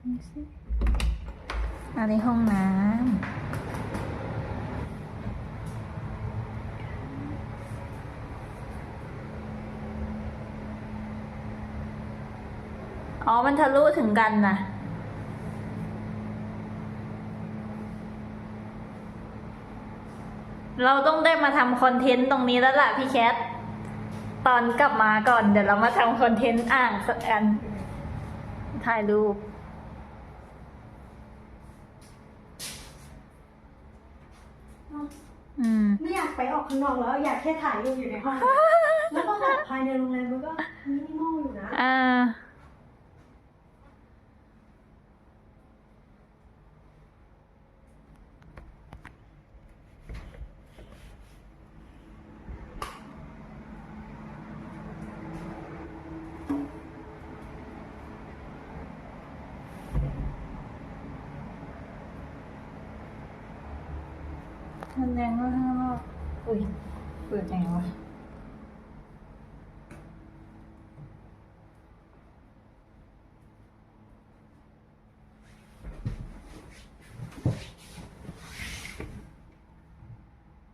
อันนี้ห้องน้ำ อ๋อ มันทะลุถึงกันนะเราต้องได้มาทำคอนเทนต์ตรงนี้แล้วล่ะพี่แคท ตอนกลับมาก่อน เดี๋ยวเรามาทำคอนเทนต์อ่างสักอันถ่ายรูป อไม่อยากไปออกข้างนอกแล้ว อยากแค่ถ่ายรูปอยู่ในห้อง แล้วก็แบบภายในโรงแรมมันก็มินิมอลอยู่นะ อ่า 3年は、うい、う年は。